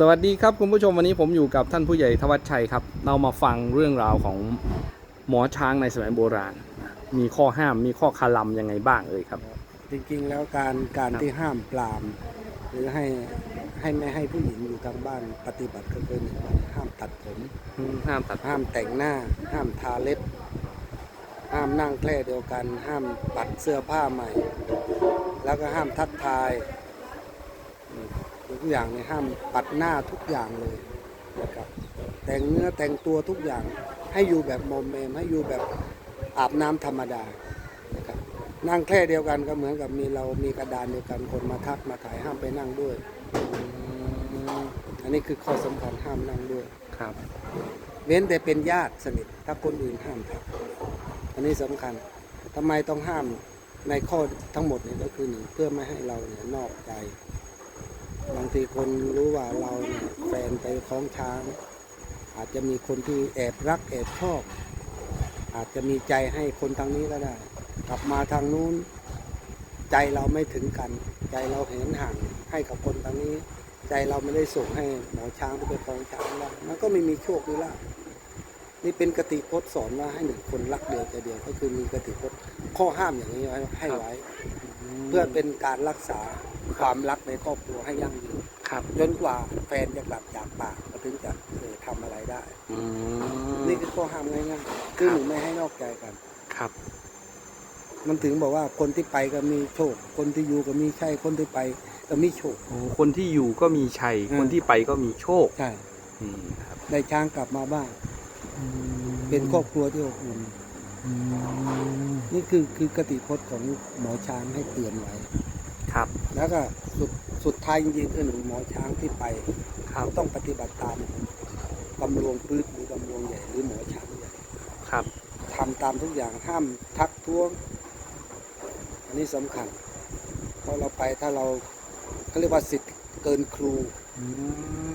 สวัสดีครับคุณผู้ชมวันนี้ผมอยู่กับท่านผู้ใหญ่ทวัชชัยครับ เรามาฟังเรื่องราวของหมอช้างในสมัยโบราณ มีข้อห้ามมีข้อคาลัมยังไงบ้างเอ่ยครับ จริงๆแล้วการการครับที่ห้ามปราม หรือให้ให้ไม่ให้ผู้หญิงอยู่ทางบ้านปฏิบัติก็คือหนึ่งว่าห้ามตัดผมอืมห้ามตัดห้ามแต่งหน้า ห้ามทาเล็บ ห้ามนั่งแคร่เดียวกัน ห้ามปัดเสื้อผ้าใหม่ แล้วก็ห้ามทักทายอืม ทุกอย่างเนี่ยห้ามปัดหน้าทุกอย่างเลยนะครับแต่งเนื้อแต่งตัวทุกอย่างให้อยู่แบบโมเมมให้อยู่แบบอาบน้ำธรรมดานะครับนั่งแคร่เดียวกันก็เหมือนกับมีเรามีกระดานเดียวกันคนมาทักมาถ่ายห้ามไปนั่งด้วย อันนี้คือข้อสำคัญห้ามนั่งด้วยครับ เว้นแต่เป็นญาติสนิทถ้าคนอื่นห้ามทำอันนี้สำคัญทำไมต้องห้ามในข้อทั้งหมดเนี่ยก็คือหนึ่งเพื่อไม่ให้เราเนี่ยนอกใจบาง ทีคนรู้ว่าเราเนี่ยแฟนไปคล้องช้าง อาจจะมีคนที่แอบรักแอบชอบ อาจจะมีใจให้คนทางนี้ก็ได้ กลับมาทางนู้น ใจเราไม่ถึงกัน ใจเราเห็นห่างให้กับคนทางนี้ ใจเราไม่ได้ส่งให้หมอช้างไปเป็นคลองช้างแล้วมันก็ไม่มีโชคมีลาภนี่เป็นกติพจน์สอนว่าให้หนึ่งคนรักเดียวใจเดียวก็คือมีกติพจน์ข้อห้ามอย่างนี้ไว้ให้ไว้ เพื่อเป็นการรักษาความรักในครอบครัวให้ยั่งยืน ครับจนกว่าแฟนจะกลับจากป่าก็ถึงจะเออทำอะไรได้ อืมนี่คือข้อห้ามง่ายๆคือหนึ่งไม่ให้นอกใจกัน ครับ มันถึงบอกว่าคนที่ไปก็มีโชค คนที่อยู่ก็มีใช่คนที่ไปก็มีโชค โอ้คนที่อยู่ก็มีชัย อืม คนที่ไปก็มีโชคใช่นี่ครับได้ช้างกลับมาบ้านเป็นครอบครัวที่อบอุ่นนี่คือคือกติพจน์ของหมอช้างให้เตือนไว้ ครับ แล้วก็สุด สุดท้ายจริงๆคือหนึ่งหมอช้างที่ไปครับต้องปฏิบัติตามกำลวงพืชหรือกำลวงใหญ่หรือหมอช้างใหญ่ครับทำตามทุกอย่างห้ามทักท้วง อันนี้สำคัญ เพราะเราไปถ้าเราเขาเรียกว่าสิทธิ์เกินครูอื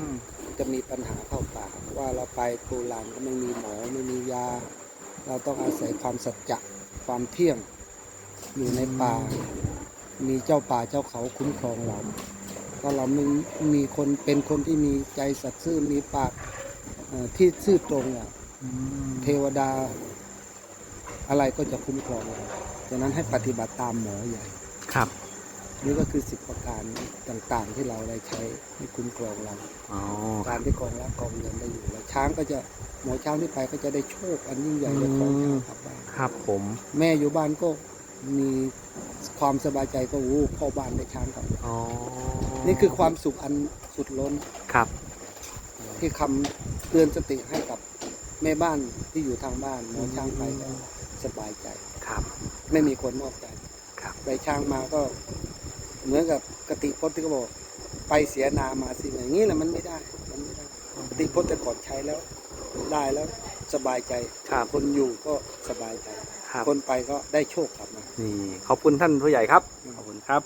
มจะมีปัญหาเข้าป่าว่าเราไปโบราณก็ไม่มีหมอไม่มียา เราต้องอาศัยความสัจจะความเที่ยงอยู่ในป่า มีเจ้าป่าเจ้าเขาคุ้มครองเรา ถ้าเราไม่มีคนเป็นคนที่มีใจสัตย์ซื่อมีปากเอ่อที่ซื่อตรงอะอืมเทวดาอะไรก็จะคุ้มครองเราดังนั้นให้ปฏิบัติตามหมอใหญ่ครับ นี่ก็คือสิบประการต่างๆ ที่เราได้ใช้ให้คุ้มครองเราอ๋อการที่กองรับกองเงินได้อยู่แล้วช้างก็จะหมอช้างที่ไปก็จะได้โชคอันยิ่งใหญ่เลยของช้างกลับบ้านครับ ผม แม่อยู่บ้านก็ มีความสบายใจก็โอ้พ่อบ้านได้ช้างกลับบ้านอ๋อนี่คือความสุขอันสุดล้นครับ ที่คำเตือนสติให้กับแม่บ้านที่อยู่ทางบ้านหมอช้างไปก็สบายใจ ครับ ไม่มีคนนอกใจครับได้ช้างมาก็เหมือนกับกติพจน์ที่เขาบอก ไปเสียนามาสิอย่างนี้แหละมันไม่ได้ มันไม่ได้กติพจน์แต่ก่อนใช้แล้ว ได้แล้วสบายใจครับคนอยู่ก็สบายใจครับ คนไปก็ได้โชคกลับมานี่ขอบคุณท่านผู้ใหญ่ครับขอบคุณครับ